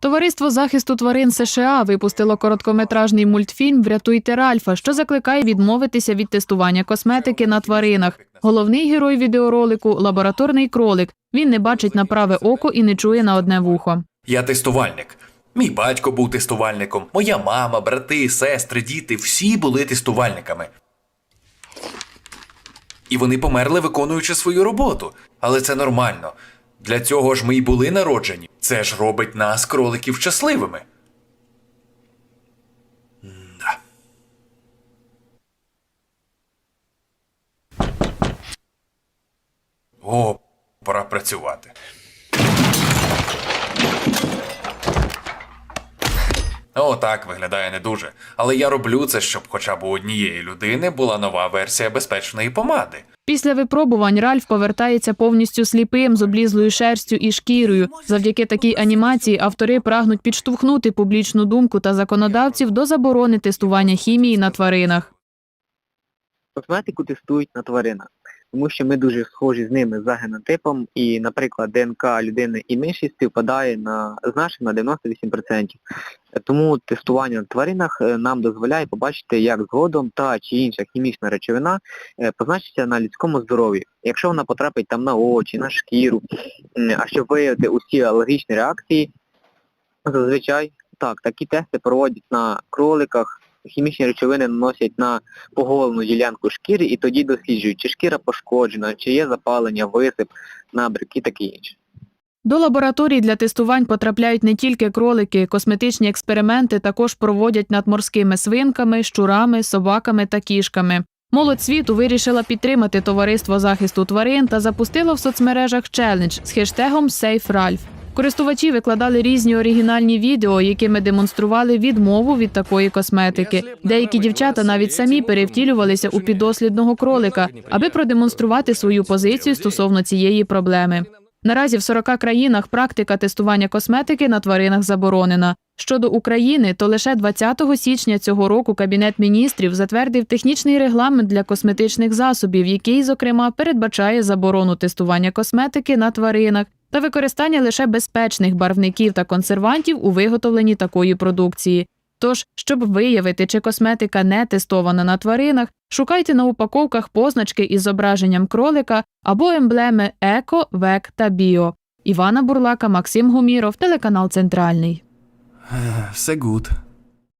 Товариство захисту тварин США випустило короткометражний мультфільм Врятуйте Ральфа, що закликає відмовитися від тестування косметики на тваринах. Головний герой відеоролику лабораторний кролик. Він не бачить на праве око і не чує на одне вухо. Я тестувальник. Мій батько був тестувальником, моя мама, брати, сестри, діти всі були тестувальниками. І вони померли, виконуючи свою роботу. Але це нормально. Для цього ж ми й були народжені. Це ж робить нас, кроликів, щасливими. М-да. О, пора працювати. О, так виглядає не дуже. Але я роблю це, щоб хоча б у однієї людини була нова версія безпечної помади. Після випробувань Ральф повертається повністю сліпим з облізлою шерстю і шкірою. Завдяки такій анімації автори прагнуть підштовхнути публічну думку та законодавців до заборони тестування хімії на тваринах. Косметику тестують на тваринах, тому що ми дуже схожі з ними за генотипом, і, наприклад, ДНК людини і миші співпадає на, з нашим на 98%. Тому тестування на тваринах е, нам дозволяє побачити, як згодом та чи інша хімічна речовина е, позначиться на людському здоров'ї. Якщо вона потрапить там на очі, на шкіру, а щоб виявити усі алергічні реакції, зазвичай так, такі тести проводять на кроликах, хімічні речовини наносять на поголену ділянку шкіри і тоді досліджують, чи шкіра пошкоджена, чи є запалення, висип, набряк і таке інше. До лабораторій для тестувань потрапляють не тільки кролики, косметичні експерименти також проводять над морськими свинками, щурами, собаками та кішками. Молодь світу вирішила підтримати товариство захисту тварин та запустила в соцмережах челендж з хештегом SafeRalph. Користувачі викладали різні оригінальні відео, якими демонстрували відмову від такої косметики. Деякі дівчата навіть самі перевтілювалися у підослідного кролика, аби продемонструвати свою позицію стосовно цієї проблеми. Наразі в 40 країнах практика тестування косметики на тваринах заборонена. Щодо України, то лише 20 січня цього року Кабінет міністрів затвердив технічний регламент для косметичних засобів, який, зокрема, передбачає заборону тестування косметики на тваринах та використання лише безпечних барвників та консервантів у виготовленні такої продукції. Тож, щоб виявити, чи косметика не тестована на тваринах, шукайте на упаковках позначки із зображенням кролика або емблеми Еко, Век та Біо. Івана Бурлака, Максим Гуміров, телеканал Центральний. Все гуд.